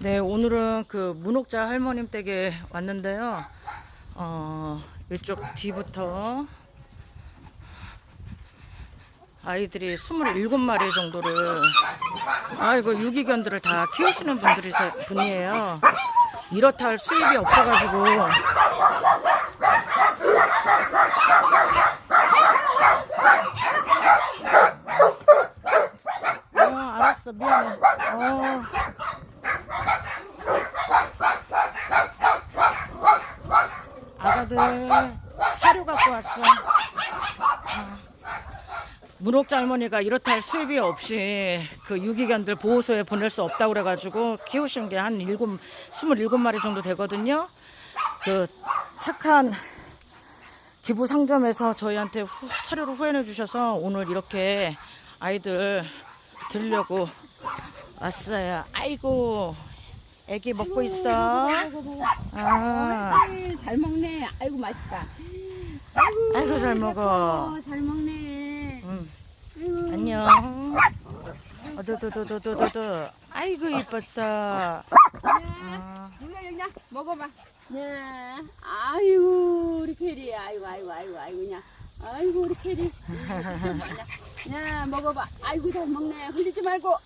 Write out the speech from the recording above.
네, 오늘은 그 문옥자 할머님 댁에 왔는데요. 어, 이쪽 뒤부터 아이들이 27마리 정도를 아이고 유기견들을 다 키우시는 분들이 분이에요. 이렇다 할 수입이 없어 가지고 어, 알았어 미안해. 어. 아가들 사료 갖고 왔어. 어. 문옥자 할머니가 이렇다 할 수입이 없이 그 유기견들 보호소에 보낼 수 없다고 그래가지고 키우신 게 한 일곱, 스물일곱 마리 정도 되거든요. 그 착한 기부 상점에서 저희한테 후- 사료를 후원해 주셔서 오늘 이렇게 아이들 드리려고 왔어요. 아이고, 애기 먹고 있어. 아, 맛있다. 아이고 잘 먹어. 어, 잘 먹네. 응. 아이고. 안녕. 어두두두두두두. 아이고 이뻤어. 아, 누가 여기냐? 먹어봐. 야, 아이고 우리 캐리. 아이고 아이고 아이고 아이고 야. 아이고 우리 캐리. 야, 먹어봐. 아이고 잘 먹네. 흘리지 말고.